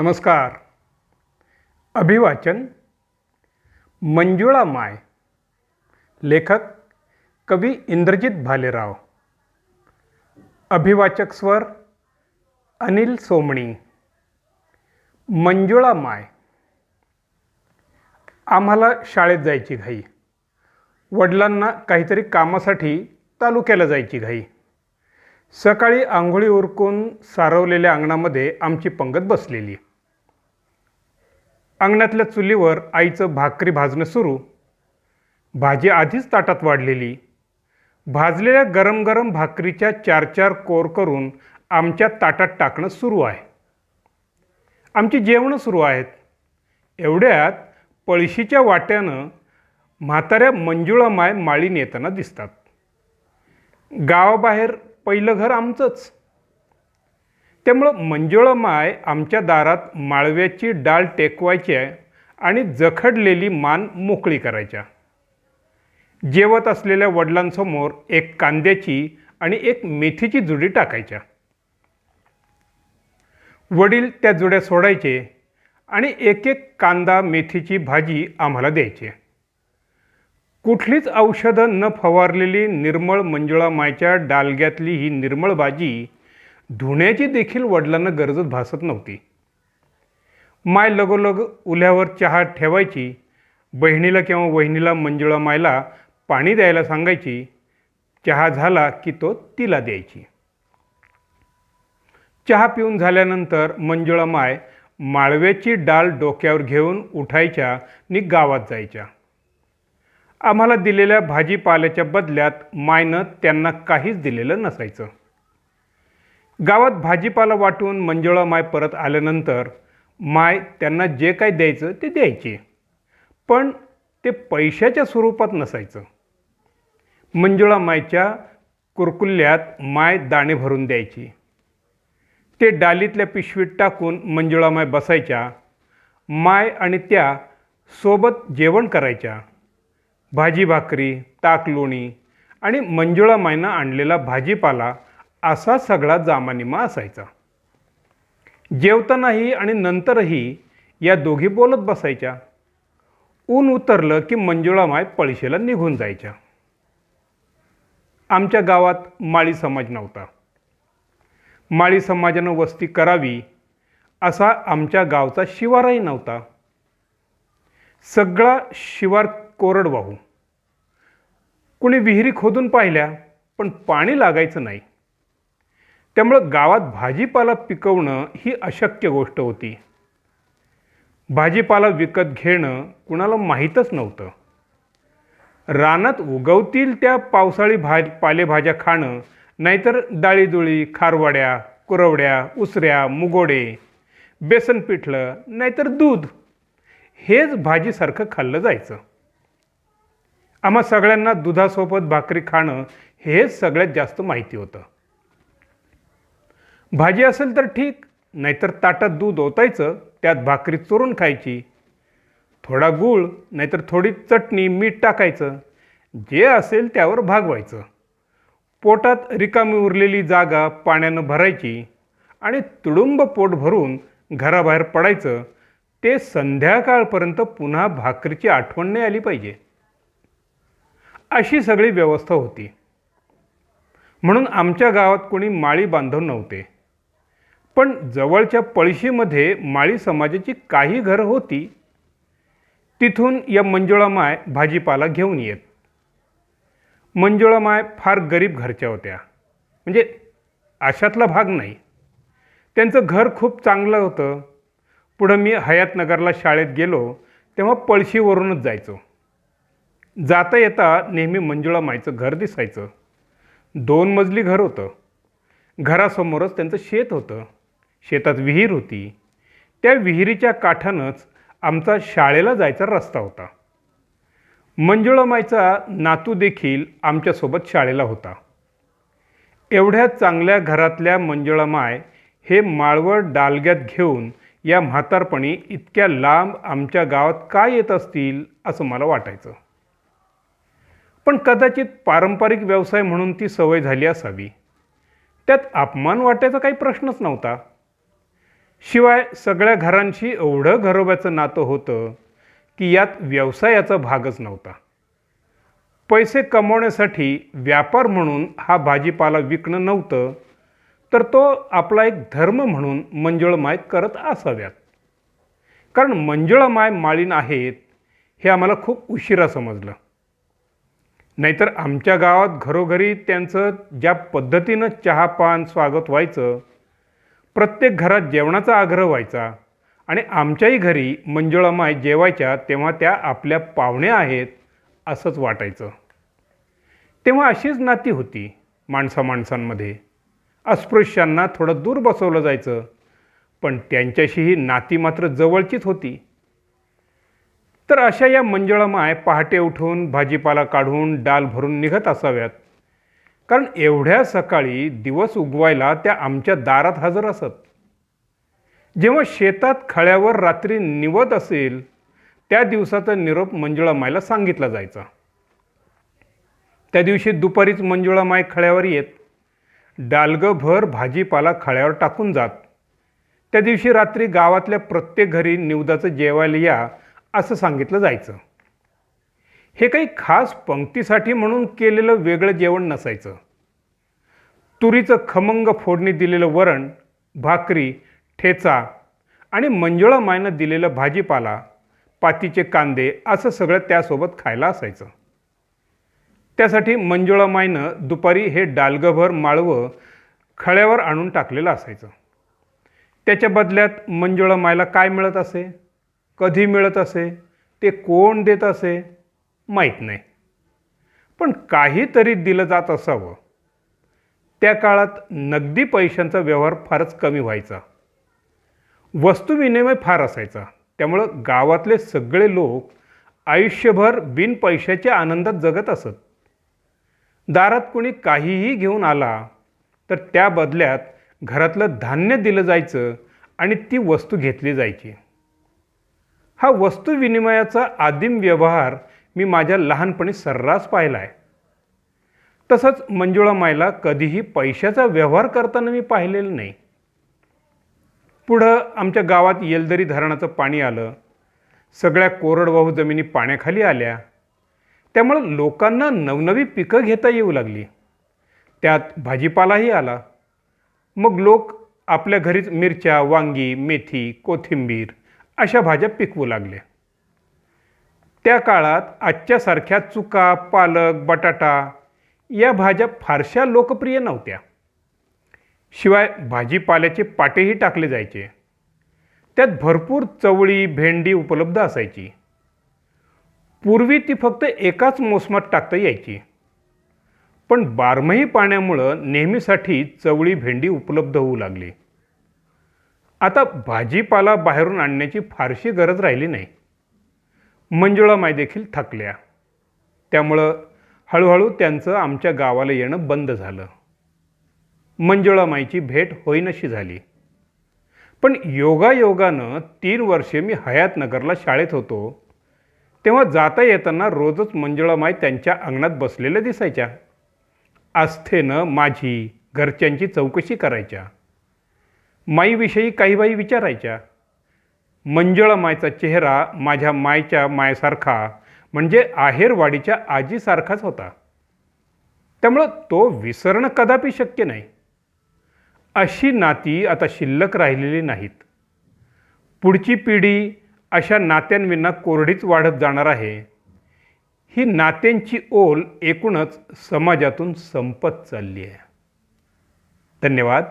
नमस्कार. अभिवाचन मंजुळा माय. लेखक कवी इंद्रजित भालेराव. अभिवाचक स्वर अनिल सोमणी. मंजुळा माय. आम्हाला शाळेत जायची घाई. वडिलांना काहीतरी कामासाठी तालुक्याला जायची घाई. सकाळी आंघोळी उरकून सारवलेल्या अंगणामध्ये आमची पंगत बसलेली. अंगणातल्या चुलीवर आईचं भाकरी भाजणं सुरू. भाजी आधीच ताटात वाढलेली. भाजलेल्या गरम गरम भाकरीच्या चार चार कोर करून आमच्या ताटात टाकणं सुरू आहे. आमची जेवणं सुरू आहेत. एवढ्यात पळशीच्या वाट्यानं म्हाताऱ्या मंजुळा माय माळी नेताना दिसतात. गावाबाहेर पहिलं घर आमचंच. त्यामुळं मंजुळा माय आमच्या दारात माळव्याची डाळ आहे आणि जखडलेली मान मोकळी करायच्या जेवत असलेल्या वडिलांसमोर एक कांद्याची आणि एक मेथीची जुडी टाकायच्या वडील त्या जुड्या सोडायचे आणि एक एक कांदा मेथीची भाजी आम्हाला द्यायची कुठलीच औषधं न फवारलेली निर्मळ मंजुळा मायच्या डालग्यातली ही निर्मळ भाजी धुण्याची देखील वडिलांना गरजच भासत नव्हती. माय लगोलग उल्यावर चहा ठेवायची बहिणीला किंवा वहिनीला मंजुळा मायला पाणी द्यायला सांगायची चहा झाला की तो तिला द्यायची. चहा पिऊन झाल्यानंतर मंजुळा माय माळव्याची डाल डोक्यावर घेऊन उठायच्या आणि गावात जायच्या. आम्हाला दिलेल्या भाजीपाल्याच्या बदल्यात मायनं त्यांना काहीच दिलेलं नसायचं. गावात भाजीपाला वाटून मंजुळा माय परत आल्यानंतर माय त्यांना जे काय द्यायचं ते द्यायचे. पण ते पैशाच्या स्वरूपात नसायचं. मंजुळा मायच्या कुरकुल्ल्यात माय दाणे भरून द्यायची. ते डालीतल्या पिशवीत टाकून मंजुळा माय बसायच्या. माय आणि त्या सोबत जेवण करायच्या. भाजी भाकरी ताक लोणी आणि मंजुळा मायनं आणलेला भाजीपाला असा सगळा जामानिमा असायचा. जेवतानाही आणि नंतरही या दोघी बोलत बसायच्या. ऊन उतरलं की मंजुळा माय पळशीला निघून जायच्या. आमच्या गावात माळी समाज नव्हता. माळी समाजानं वस्ती करावी असा आमच्या गावचा शिवारही नव्हता. सगळा शिवार कोरडवाहू. कुणी विहिरी खोदून पाहिल्या पण पाणी लागायचं नाही. त्यामुळं गावात भाजीपाला पिकवणं ही अशक्य गोष्ट होती. भाजीपाला विकत घेणं कुणाला माहीतच नव्हतं. रानात उगवतील त्या पावसाळी भा पालेभाज्या खाणं नाहीतर डाळीदुळी खारवाड्या कुरवड्या उसऱ्या मुगोडे बेसन पिठलं नाहीतर दूध हेच भाजीसारखं खाल्लं जायचं. आम्हा सगळ्यांना दुधासोबत भाकरी खाणं हेच सगळ्यात जास्त माहिती होतं. भाजी असेल तर ठीक नाहीतर ताटात दूध ओतायचं त्यात भाकरी चोरून खायची. थोडा गूळ नाहीतर थोडी चटणी मीठ टाकायचं. जे असेल त्यावर भागवायचं. पोटात रिकामी उरलेली जागा पाण्यानं भरायची आणि तुडुंब पोट भरून घराबाहेर पडायचं ते संध्याकाळपर्यंत पुन्हा भाकरीची आठवण नाही आली पाहिजे. अशी सगळी व्यवस्था होती. म्हणून आमच्या गावात कोणी माळी बांधव नव्हते. पण जवळच्या पळशीमध्ये माळी समाजाची काही घरं होती तिथून या मंजुळा माय भाजीपाला घेऊन येत. मंजुळा माय फार गरीब घरच्या होत्या. म्हणजे अशातला भाग नाही. त्यांचं घर खूप चांगलं होतं. पुढं मी हयातनगरला शाळेत गेलो तेव्हा पळशीवरूनच जायचो. जाता येता नेहमी मंजुळा मायचं घर दिसायचं. दोन मजली घर होतं. घरासमोरच त्यांचं शेत होतं. शेतात विहीर होती. त्या विहिरीच्या काठानंच आमचा शाळेला जायचा रस्ता होता. मंजुळामायचा नातू देखील आमच्यासोबत शाळेला होता. एवढ्या चांगल्या घरातल्या मंजुळामाय हे माळवड डालग्यात घेऊन या म्हातारपणी इतक्या लांब आमच्या गावात काय येत असतील असं मला वाटायचं. पण कदाचित पारंपरिक व्यवसाय म्हणून ती सवय झाली असावी. त्यात अपमान वाटायचा काही प्रश्नच नव्हता. शिवाय सगळ्या घरांशी एवढं घरोब्याचं नातं होतं की यात व्यवसायाचा भागच नव्हता. पैसे कमवण्यासाठी व्यापार म्हणून हा भाजीपाला विकणं नव्हतं तर तो आपला एक धर्म म्हणून मंजुळमाय करत असाव्यात. कारण मंजुळमाय माळीन आहेत हे आम्हाला खूप उशिरा समजलं. नाहीतर आमच्या गावात घरोघरी त्यांचं ज्या पद्धतीनं चहापान स्वागत व्हायचं प्रत्येक घरात जेवणाचा आग्रह व्हायचा आणि आमच्याही घरी मंजुळामाय जेवायच्या तेव्हा त्या आपल्या पाहुण्या आहेत असंच वाटायचं. तेव्हा अशीच नाती होती माणसा माणसांमध्ये. अस्पृश्यांना थोडं दूर बसवलं जायचं पण त्यांच्याशीही नाती मात्र जवळचीच होती. तर अशा या मंजुळामाय पहाटे उठून भाजीपाला काढून डाल भरून निघत असाव्यात. कारण एवढ्या सकाळी दिवस उगवायला त्या आमच्या दारात हजर असत. जेव्हा शेतात खळ्यावर रात्री निवत असेल त्या दिवसाचा निरोप मंजुळामायला सांगितला जायचा. त्या दिवशी दुपारीच मंजुळामाय खळ्यावर येत. डालगभर भाजीपाला खळ्यावर टाकून जात. त्या दिवशी रात्री गावातल्या प्रत्येक घरी निवदाचं जेवायला या असं सांगितलं जायचं. हे काही खास पंक्तीसाठी म्हणून केलेलं वेगळं जेवण नसायचं. तुरीचं खमंग फोडणी दिलेलं वरण भाकरी ठेचा आणि मंजुळा मायनं दिलेलं भाजीपाला पातीचे कांदे असं सगळं त्यासोबत खायला असायचं. त्यासाठी मंजुळा मायनं दुपारी हे डालगभर माळवं खळ्यावर आणून टाकलेलं असायचं. त्याच्या बदल्यात मंजुळा मायला काय मिळत असे? कधी मिळत असे? ते कोण देत असे? माहीत नाही. पण काहीतरी दिलं जात असावं. त्या काळात नगदी पैशांचा व्यवहार फारच कमी व्हायचा. वस्तुविनिमय फार असायचा. त्यामुळं गावातले सगळे लोक आयुष्यभर बिन पैशाच्या आनंदात जगत असत. दारात कोणी काहीही घेऊन आला तर त्या बदल्यात घरातलं धान्य दिलं जायचं आणि ती वस्तू घेतली जायची. हा वस्तू विनिमयाचा आदिम व्यवहार मी माझ्या लहानपणी सर्रास पाहिला आहे तसंच मंजुळा मायला कधीही पैशाचा व्यवहार करताना मी पाहिलेलं नाही. पुढं आमच्या गावात येलदरी धरणाचं पाणी आलं. सगळ्या कोरडवाहू जमिनी पाण्याखाली आल्या. त्यामुळं लोकांना नवनवी पिकं घेता येऊ लागली. त्यात भाजीपालाही आला. मग लोक आपल्या घरीच मिरच्या वांगी मेथी कोथिंबीर अशा भाज्या पिकवू लागल्या त्या काळात आजच्यासारख्या चुका पालक बटाटा या भाज्या फारशा लोकप्रिय नव्हत्या. शिवाय भाजीपाल्याचे पाटेही टाकले जायचे. त्यात भरपूर चवळी भेंडी उपलब्ध असायची. पूर्वी ती फक्त एकाच मोसमात टाकता यायची. पण बारमाही पाण्यामुळं नेहमीसाठी चवळी भेंडी उपलब्ध होऊ लागली. आता भाजीपाला बाहेरून आणण्याची फारशी गरज राहिली नाही. मंजुळा माय देखील थकल्या. त्यामुळं हळूहळू त्यांचं आमच्या गावाला येणं बंद झालं. मंजुळा माईची भेट होईनशी झाली. पण योगायोगानं तीन वर्षे मी हयातनगरला शाळेत होतो. तेव्हा जाता येताना रोजच मंजुळामाई त्यांच्या अंगणात बसलेल्या दिसायच्या. आस्थेनं माझी घरच्यांची चौकशी करायच्या. माईविषयी काही बाई विचारायच्या. मंजुळा मायचा चेहरा माझ्या मायच्या मायसारखा म्हणजे आहेरवाडीच्या आजीसारखाच होता. त्यामुळं तो विसरणं कदापि शक्य नाही. अशी नाती आता शिल्लक राहिलेली नाहीत. पुढची पिढी अशा नात्यांविना कोरडीच वाढत जाणार आहे. ही नात्यांची ओल एकूणच समाजातून संपत चालली आहे. धन्यवाद.